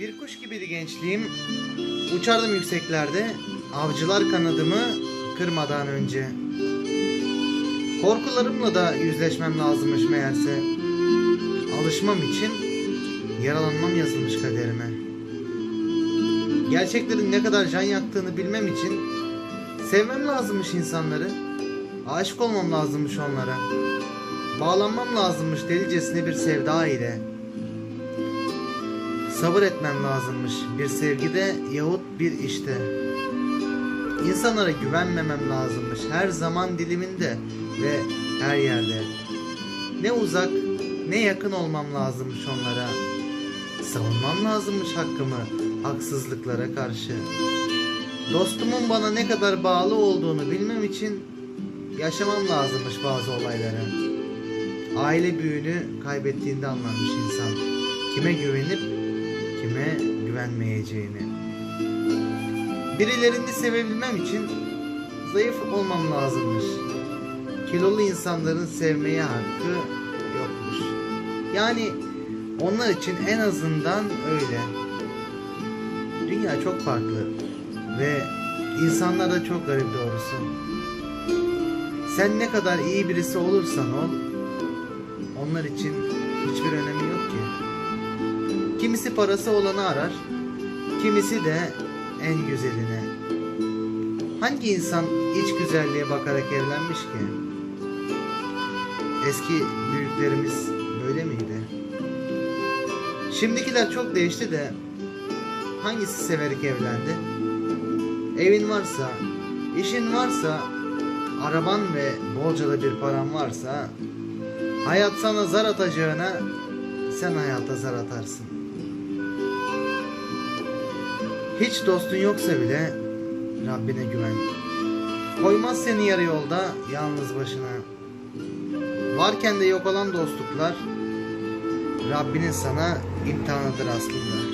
Bir kuş gibiydi gençliğim. Uçardım yükseklerde. Avcılar kanadımı kırmadan önce. Korkularımla da yüzleşmem lazımmış meğerse. Alışmam için yaralanmam yazılmış kaderime. Gerçeklerin ne kadar can yaktığını bilmem için sevmem lazımmış insanları. Aşık olmam lazımmış onlara. Bağlanmam lazımmış delicesine bir sevda ile. Sabır etmem lazımmış bir sevgide yahut bir işte. İnsanlara güvenmemem lazımmış her zaman diliminde ve her yerde. Ne uzak ne yakın olmam lazımmış onlara. Savunmam lazımmış hakkımı haksızlıklara karşı. Dostumun bana ne kadar bağlı olduğunu bilmem için yaşamam lazımmış bazı olayları. Aile büyüğünü kaybettiğinde anlarmış insan. Kime güvenip kime güvenmeyeceğini. Birilerini sevebilmem için zayıf olmam lazımmış. Kilolu insanların sevmeye hakkı yokmuş. Yani onlar için en azından öyle. Dünya çok farklı ve insanlar da çok garip doğrusu. Sen ne kadar iyi birisi olursan ol, onlar için hiçbir önemi yok ki. Kimisi parası olanı arar, kimisi de en güzeline. Hangi insan iç güzelliğe bakarak evlenmiş ki? Eski büyüklerimiz böyle miydi? Şimdikiler çok değişti de hangisi severek evlendi? Evin varsa, işin varsa, araban ve bolca da bir paran varsa hayat sana zar atacağına sen hayata zar atarsın. Hiç dostun yoksa bile Rabbine güven. Koymaz seni yarı yolda yalnız başına. Varken de yok olan dostluklar Rabbinin sana imtihanıdır aslında.